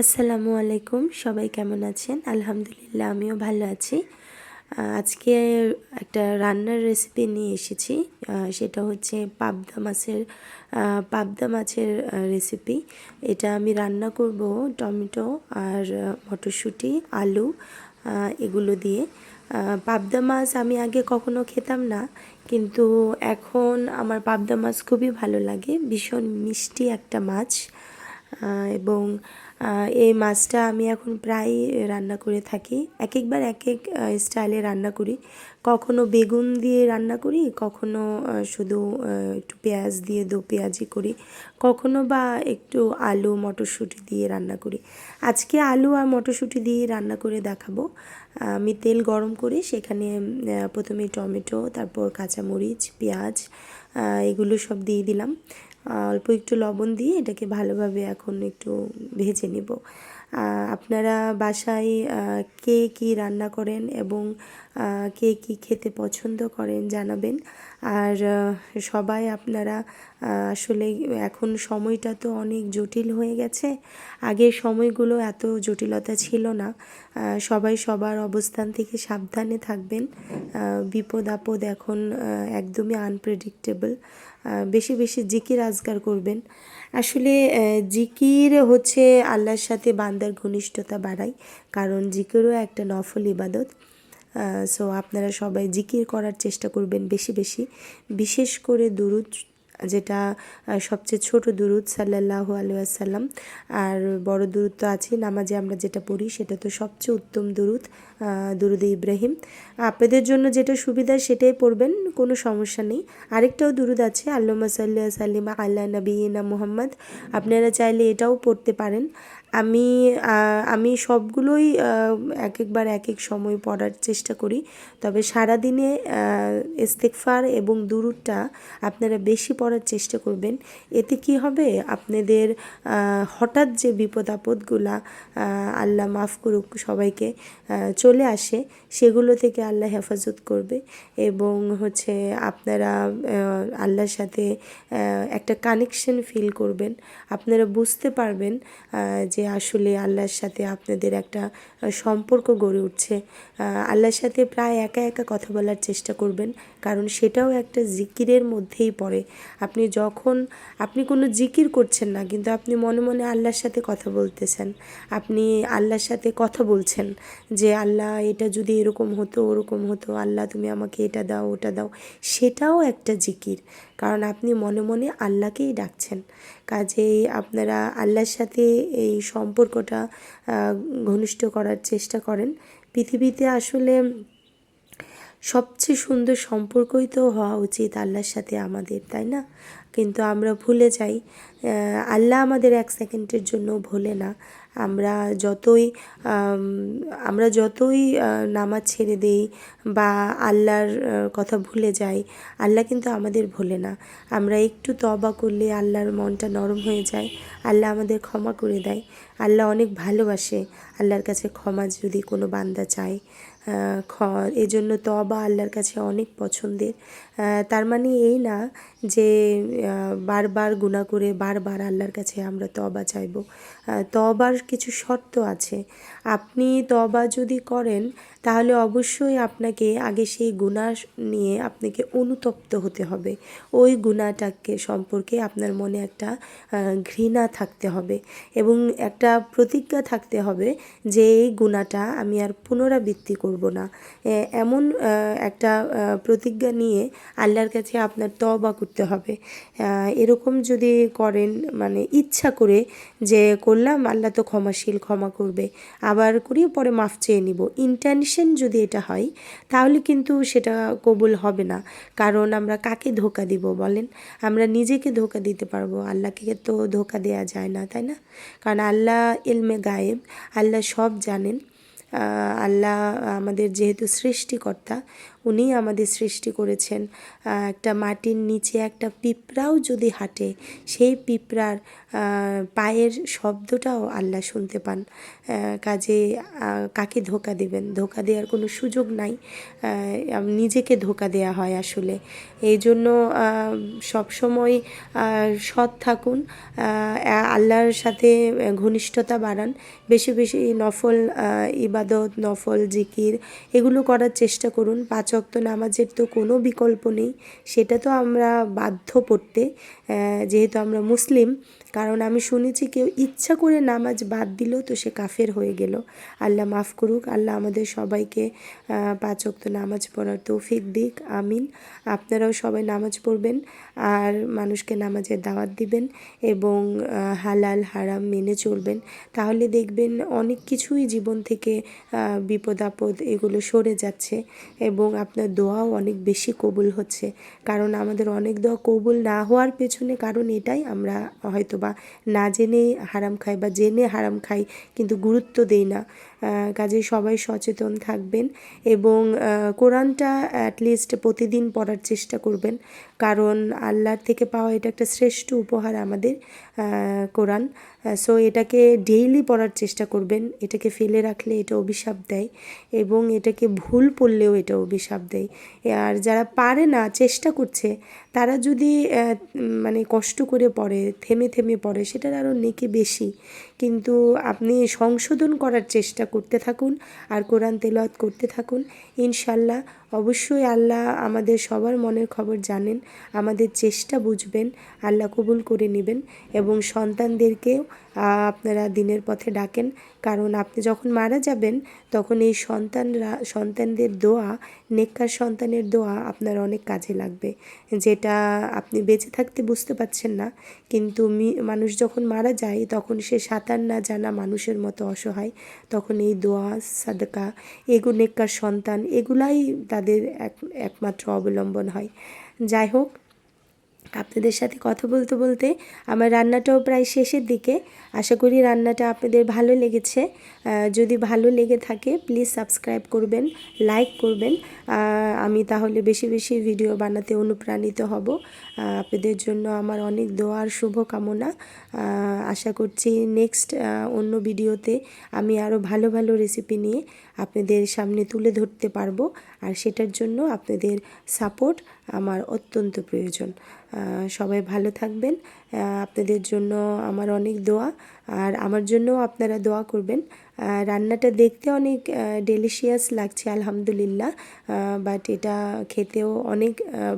আসসালামু আলাইকুম, সবাই কেমন আছেন? আলহামদুলিল্লাহ, আমিও ভালো আছি। আজকে একটা রান্নার রেসিপি নিয়ে এসেছি। সেটা হচ্ছে পাবদা মাছের পাবদা মাছের রেসিপি এটা আমি রান্না করব টমেটো আর মটরশুঁটি, আলু এগুলো দিয়ে। পাবদা মাছ আমি আগে কখনো খেতাম না, কিন্তু এখন আমার পাবদা মাছ খুবই ভালো লাগে। ভীষণ মিষ্টি একটা মাছ। এবং এই মাছটা আমি এখন প্রায় রান্না করে থাকি। এক একবার এক এক স্টাইলে রান্না করি। কখনো বেগুন দিয়ে রান্না করি, কখনো শুধু একটু পেঁয়াজ দিয়ে দো, পেঁয়াজি করি। কখনো বা একটু আলু, মটরশুঁটি দিয়ে রান্না করি। আজকে আলু আর মটরশুঁটি দিয়ে রান্না করে দেখাবো। আমি তেল গরম করে সেখানে প্রথমে টমেটো, তারপর কাঁচামরিচ, পেঁয়াজ এগুলো সব দিয়ে দিলাম। অল্প একটু লবণ দিয়ে এটাকে ভালোভাবে এখন একটু ভেজে নেব। আপনারা বাসায় কে কী রান্না করেন এবং কে কী খেতে পছন্দ করেন জানাবেন। আর সবাই আপনারা আসলে এখন সময়টা তো অনেক জটিল হয়ে গেছে। আগের সময়গুলো এত জটিলতা ছিল না। সবাই সবার অবস্থান থেকে সাবধানে থাকবেন। বিপদ আপদ এখন একদমই আনপ্রেডিক্টেবল বেশি বেশি জিকির আজগার করবেন। আসলে জিকির হচ্ছে আল্লাহর সাথে বান্দার ঘনিষ্ঠতা বাড়ায়, কারণ জিকিরও একটা নফল ইবাদত। সো আপনারা সবাই জিকির করার চেষ্টা করবেন বেশি বেশি। বিশেষ করে দুরুদ যেটা সবচেয়ে ছোট দুরুদ সাল্লাল্লাহু আলাইহি আসাল্লাম আর বড় দুরুদ তো আছে নামাজে আমরা যেটা পড়ি সেটা তো সবচেয়ে উত্তম দুরুদ দুরুদে ইব্রাহিম। আপনাদের জন্য যেটা সুবিধা সেটাই পড়বেন, কোনো সমস্যা নেই। আরেকটাও দুরুদ আছে আল্লামা সাল্লাহ সাল্লিমা আল্লাহ নবীনা মুহাম্মদ। আপনারা চাইলে এটাও পড়তে পারেন। আমি আমি সবগুলোই এক একবার এক এক সময় পড়ার চেষ্টা করি। তবে সারাদিনে ইস্তেকফার এবং দুরুদটা আপনারা বেশি পড়ার চেষ্টা করবেন। এতে কি হবে? আপনাদের হঠাৎ যে বিপদ আপদগুলা আল্লাহ মাফ করুক, সবাইকে চলে আসে, সেগুলো থেকে আল্লাহ হেফাজত করবে এবং হচ্ছে আপনারা আল্লাহর সাথে একটা কানেকশন ফিল করবেন। আপনারা বুঝতে পারবেন যে আসলে আল্লাহর সাথে আপনাদের একটা সম্পর্ক গড়ে উঠছে। আল্লাহর সাথে প্রায় একা একা কথা বলার চেষ্টা করবেন, কারণ সেটাও একটা জিকিরের মধ্যেই পড়ে। আপনি যখন, আপনি কোনো জিকির করছেন না, কিন্তু আপনি মনে মনে আল্লাহর সাথে কথা বলতেছেন। আপনি আল্লাহর সাথে কথা বলছেন যে, আল্লাহ, এটা যদি এরকম হতো, ওরকম হতো, আল্লাহ, তুমি আমাকে এটা দাও, ওটা দাও। সেটাও একটা জিকির। কারণ আপনি মনে মনে আল্লাহকেই ডাকছেন। কাজেই আপনারা আল্লাহর সাথে এই সম্পর্কটা ঘনিষ্ঠ করার চেষ্টা করেন। পৃথিবীতে আসলে সবচেয়ে সুন্দর সম্পর্কই তো হওয়া উচিত আল্লাহর সাথে আমাদের, তাই না? কিন্তু আমরা ভুলে যাই আল্লাহ আমাদের এক সেকেন্ডের জন্য ভোলে না। আমরা যতই আমরা যতই নামাজ ছেড়ে দেই বা আল্লাহর কথা ভুলে যাই, আল্লাহ কিন্তু আমাদের ভোলে না। আমরা একটু তবা করলে আল্লাহর মনটা নরম হয়ে যায়, আল্লাহ আমাদের ক্ষমা করে দেয়। আল্লাহ অনেক ভালোবাসে, আল্লাহর কাছে ক্ষমা যদি কোনো বান্দা চায়। এজন্য তবা আল্লাহর কাছে অনেক পছন্দের। তার মানে এই না যে বারবার গুণা করে বারবার আল্লাহর কাছে আমরা তবা চাইব। তবার কিছু শর্ত আছে। আপনি তবা যদি করেন তাহলে অবশ্যই আপনাকে আগে সেই গুণা নিয়ে আপনাকে অনুতপ্ত হতে হবে। ওই গুণাটাকে সম্পর্কে আপনার মনে একটা ঘৃণা থাকতে হবে এবং একটা প্রতিজ্ঞা থাকতে হবে যে এই গুণাটা আমি আর পুনরাবৃত্তি করব না। এমন একটা প্রতিজ্ঞা নিয়ে আল্লাহর কাছে আপনার তবা করতে হবে। এরকম যদি করেন মানে ইচ্ছা করে যে করলাম, আল্লাহ তো ক্ষমাশীল, ক্ষমা করবে। আবার করি পরে মাফ চেয়ে নিব। ইন্টেনশন যদি এটা হয়, তাহলে কিন্তু সেটা কবুল হবে না। কারণ আমরা কাকে ধোকা দিব বলেন? আমরা নিজেকে ধোকা দিতে পারব। আল্লাহকে তো ধোকা দেওয়া যায় না, তাই না? কারণ আল্লাহ এলমে গায়েব, আল্লাহ সব জানেন। আল্লাহ আমাদের যেহেতু সৃষ্টিকর্তা উনিই আমাদের সৃষ্টি করেছেন। একটা মাটির নিচে একটা পিঁপড়াও যদি হাঁটে, সেই পিঁপড়ার পায়ের শব্দটাও আল্লাহ শুনতে পান। কাজে কাকে ধোকা দেবেন? ধোকা দেওয়ার কোনো সুযোগ নাই। নিজেকে ধোকা দেওয়া হয় আসলে। এই জন্য সবসময় সৎ থাকুন। আল্লাহর সাথে ঘনিষ্ঠতা বাড়ান। বেশি বেশি নফল ইবাদত, নফল, জিকির, এগুলো করার চেষ্টা করুন। পাঁচ ওয়াক্ত নামাজের তো কোনো বিকল্প নেই, সেটা তো আমরা বাধ্য পড়তে যেহেতু আমরা মুসলিম, কারণ আমি শুনেছি কেউ ইচ্ছা করে নামাজ বাদ দিল তো সে কাফের হয়ে গেল। আল্লাহ মাফ করুক, আল্লাহ আমাদের সবাইকে পাঁচক্ত নামাজ পড়ার তৌফিক দিক, আমিন। আপনারাও সবাই নামাজ পড়বেন। আর মানুষকে নামাজের দাওয়াত দিবেন এবং হালাল, হারাম মেনে চলবেন। তাহলে দেখবেন অনেক কিছুই জীবন থেকে বিপদ আপদ এগুলো সরে যাচ্ছে এবং আপনার দোয়াও অনেক বেশি কবুল হচ্ছে। কারণ আমাদের অনেক দোয়া কবুল না হওয়ার পেছনে কারণ এটাই, আমরা হয়তো বা না জেনে হারাম খাই বা জেনে হারাম খাই, কিন্তু গুরুত্ব দেই না। কাজে সবাই সচেতন থাকবেন এবং কোরআনটা অ্যাটলিস্ট প্রতিদিন পড়ার চেষ্টা করবেন। কারণ আল্লাহর থেকে পাওয়া এটা একটা শ্রেষ্ঠ উপহার আমাদের কোরআন। সো এটাকে ডেইলি পড়ার চেষ্টা করবেন। এটাকে ফেলে রাখলে এটা অভিশাপ দেয় এবং এটাকে ভুল পড়লেও এটা অভিশাপ দেয়। আর যারা পারে না, চেষ্টা করছে, তারা যদি মানে কষ্ট করে পড়ে, থেমে থেমে পড়ে, সেটার আরও নেকি বেশি। কিন্তু আপনি সংশোধন করার চেষ্টা করতে থাকুন আর কোরআন তেলাওয়াত করতে থাকুন। ইনশাল্লাহ অবশ্যই আল্লাহ আমাদের সবার মনের খবর জানেন, আমাদের চেষ্টা বুঝবেন, আল্লাহ কবুল করে নেবেন এবং সন্তানদেরকেও আপনারা দিনের পথে ডাকেন। কারণ আপনি যখন মারা যাবেন, তখন এই সন্তানরা, সন্তানদের দোয়া, নেককার সন্তানের দোয়া আপনার অনেক কাজে লাগবে। যেটা আপনি বেঁচে থাকতে বুঝতে পারছেন না, কিন্তু মানুষ যখন মারা যায়, তখন সে সাঁতার না জানা মানুষের মতো অসহায়, তখন এই দোয়া, সাদকা, এগু, নেককার সন্তান, এগুলাই তাদের এক, একমাত্র অবলম্বন হয়। যাই হোক আপনাদের সাথে কথা বলতে বলতে আমার রান্নাটাও প্রায় শেষের দিকে। আশা করি রান্নাটা আপনাদের ভালো লেগেছে। যদি ভালো লেগে থাকে প্লিজ সাবস্ক্রাইব করবেন লাইক করবেন। আমি তাহলে বেশি বেশি ভিডিও বানাতে অনুপ্রাণিত হব। আপনাদের জন্য আমার অনেক দোয়ার শুভকামনা। আশা করছি নেক্সট অন্য ভিডিওতে আমি আরও ভালো ভালো রেসিপি নিয়ে আপনাদের সামনে তুলে ধরতে পারব। আর সেটার জন্য আপনাদের সাপোর্ট আমার অত্যন্ত প্রয়োজন। সবাই ভালো থাকবেন। আপনাদের জন্য আমার অনেক দোয়া। আর আমার জন্যও আপনারা দোয়া করবেন। রান্নাটা দেখতে অনেক ডেলিশিয়াস লাগছে, আলহামদুলিল্লাহ। বাট এটা খেতেও অনেক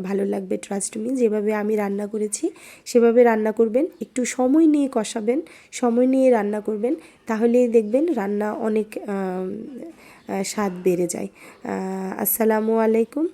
ভালো লাগবে ট্রাস্ট মি যেভাবে আমি রান্না করেছি, সেভাবে রান্না করবেন। একটু সময় নিয়ে কষাবেন, সময় নিয়ে রান্না করবেন। তাহলেই দেখবেন রান্না অনেক স্বাদ বেড়ে যায়। আসসালামু আলাইকুম।